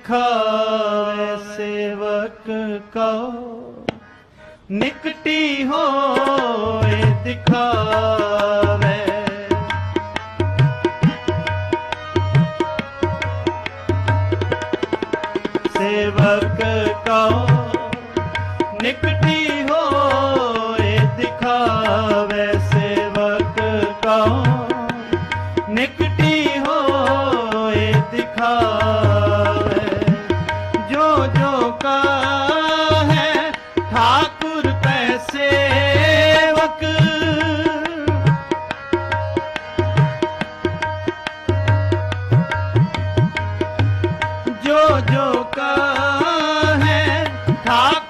ਦਿਖਾਵੇ ਸੇਵਕ ਕੋ ਨਿਕਟੀ ਹੋਏ ਦਿਖਾਵੇ। ਸੇਵਕ ਕੋ ਨਿਕਟੀ ਹੋਏ ਦਿਖਾਵੇ ਸੇਵਕ ਕੋ ਨਿਕਟੀ ਹੋਏ ਦਿਖਾਵੇ। ਠਾਕੁਰ ਤੈ ਸੇਵਕ ਜੋ ਜੋ ਠਾਕੁਰ